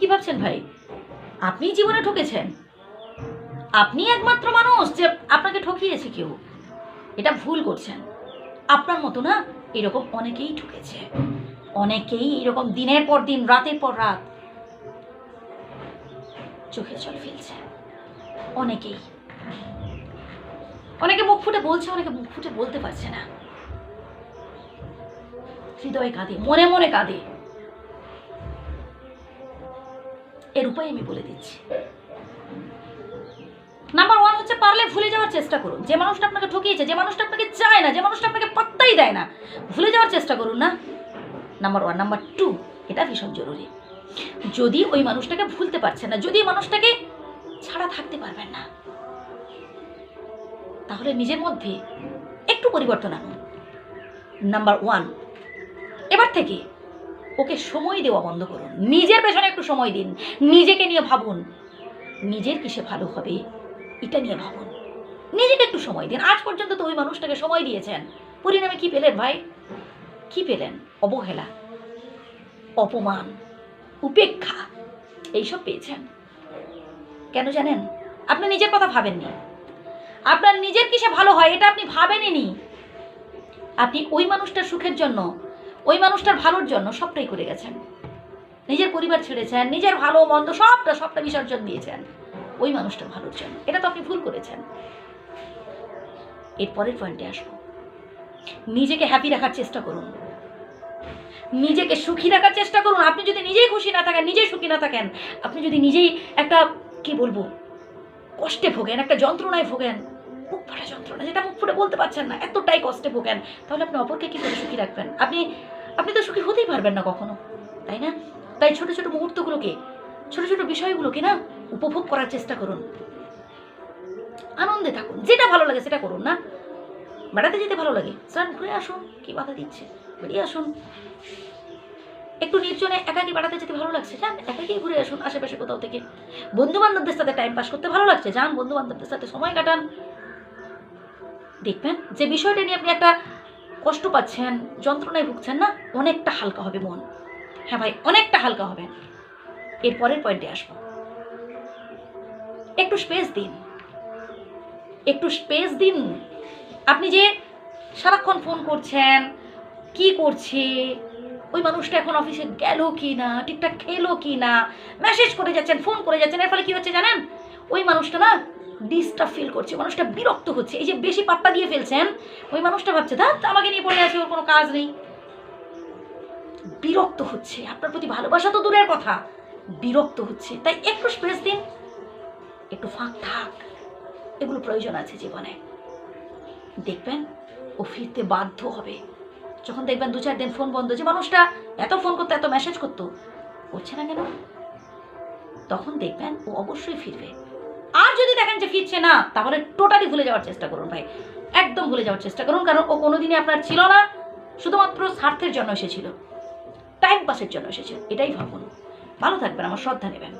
কি ভাবছেন ভাই? আপনি জীবনে ঠকেছেন। আপনি একমাত্র মানুষ যে আপনাকে ঠকিয়েছে কেউ। এটা ভুল করছেন। আপনার মতো না এরকম অনেকেই ঠকেছে। অনেকেই এরকম দিনের পর দিন, রাতের পর রাত চোখে জল ফেলছে। অনেকেই। অনেকে মুখ ফুটে বলছে, অনেকে মুখ ফুটে বলতে পারছে না। হৃদয়ে কাঁদে, মনে মনে কাঁদে। এর উপায় আমি বলে দিচ্ছি। নাম্বার ওয়ান হচ্ছে পারলে ভুলে যাওয়ার চেষ্টা করুন। যে মানুষটা আপনাকে ঠকিয়েছে, যে মানুষটা আপনাকে চায় না, যে মানুষটা আপনাকে পাত্তাই দেয় না, ভুলে যাওয়ার চেষ্টা করুন না। নাম্বার ওয়ান নাম্বার টু এটা ভীষণ জরুরি। যদি ওই মানুষটাকে ভুলতে পারছেন না, যদি মানুষটাকে ছাড়া থাকতে পারবেন না, তাহলে নিজের মধ্যে একটু পরিবর্তন আনুন। নাম্বার ওয়ান এবার থেকে ওকে সময় দেওয়া বন্ধ করুন। নিজের পেছনে একটু সময় দিন। নিজেকে নিয়ে ভাবুন। নিজের কিসে ভালো হবে? এটা নিয়ে ভাবুন। নিজেকে একটু সময় দিন। আজ পর্যন্ত তো ওই মানুষটাকে সময় দিয়েছেন। পরিণামে কি পেলেন ভাই? কি পেলেন? অবহেলা? অপমান? উপেক্ষা? এইসব পেয়েছেন? কেন জানেন? আপনি নিজের কথা ভাবেননি। আপনার নিজের কিসে ভালো হয়, এটা আপনি ভাবেননি আপনি ওই মানুষটার সুখের জন্য ওই মানুষটার ভালোর জন্য সবটাই করে গেছেন। নিজের পরিবার ছেড়েছেন, নিজের ভালো, মন্দ সবটা সবটা বিসর্জন দিয়েছেন। ওই মানুষটার ভালোর জন্য। এটা তো আপনি ভুল করেছেন। এরপরের পয়েন্টে আসব। নিজেকে হ্যাপি রাখার চেষ্টা করুন। নিজেকে সুখী রাখার চেষ্টা করুন। আপনি যদি নিজেই খুশি না থাকেন, নিজেই সুখী না থাকেন, আপনি যদি নিজেই একটা, কি বলব, কষ্টে ভোগেন, একটা যন্ত্রণায় ভোগেন মুখ ফাটা যন্ত্রণা, যেটা মুখ ফুটে বলতে পারছেন না, এতটাই কষ্টে ভোগেন। তাহলে আপনি অপরকে কী করে সুখী রাখবেন? আপনি আপনি তো সুখী হতেই পারবেন না কখনো, তাই না? তাই ছোট ছোট মুহূর্তগুলোকে, ছোট ছোট বিষয়গুলোকে না উপভোগ করার চেষ্টা করুন। আনন্দে থাকুন, যেটা ভালো লাগে সেটা করুন না। বেড়াতে যেতে ভালো লাগে, স্নান ঘুরে আসুন, কি বাধা দিচ্ছে? বেরিয়ে আসুন। একটু নির্জনে একাকি বেড়াতে যেতে ভালো লাগছে, যান, একাকি ঘুরে আসুন আশেপাশে কোথাও থেকে। বন্ধু বান্ধবদের সাথে টাইম পাস করতে ভালো লাগছে, যান বন্ধু বান্ধবদের সাথে সময় কাটান। দেখবেন যে বিষয়টা নিয়ে আপনি একটা কষ্ট পাচ্ছেন, যন্ত্রণায় ভুগছেন না, অনেকটা হালকা হবে মন। হ্যাঁ ভাই, অনেকটা হালকা হবে। এর পরের পয়েন্টে আসব। একটু স্পেস দিন। একটু স্পেস দিন। আপনি যে সারাক্ষণ ফোন করছেন, কি করছে, ওই মানুষটা এখন অফিসে গেল কি না ঠিকঠাক খেলো কি না মেসেজ করে যাচ্ছেন ফোন করে যাচ্ছেন, এর ফলে কি হচ্ছে জানেন? ওই মানুষটা না ডিস্টার্ব ফিল করছে, মানুষটা বিরক্ত হচ্ছে, এই যে বেশি পাত্তা দিয়ে ফেলছেন, ওই মানুষটা ভাবছে তা আমাকে নিয়ে পড়ে আছে, ওর কোনো কাজ নেই। বিরক্ত হচ্ছে, আপনার প্রতি ভালোবাসা তো দূরের কথা, বিরক্ত হচ্ছে। তাই একটু স্পেস দিন, একটু ফাঁক থাক, এগুলো প্রয়োজন আছে জীবনে। দেখবেন, ও ফিরতে বাধ্য হবে। যখন দেখবেন দু চার দিন ফোন বন্ধ, যে মানুষটা এত ফোন করতো, এত মেসেজ করতো, করছে না কেন? তখন দেখবেন ও অবশ্যই ফিরবে। আর যদি দেখেন যে ফিরছে না, তাহলে টোটালি ভুলে যাওয়ার চেষ্টা করুন ভাই। একদম ভুলে যাওয়ার চেষ্টা করুন, কারণ ও কোনোদিনই আপনার ছিল না, শুধুমাত্র স্বার্থের জন্য এসেছিল। টাইম পাসের জন্য এসেছিল, এটাই ভাবুন। ভালো থাকবেন, আমার শ্রদ্ধা নেবেন।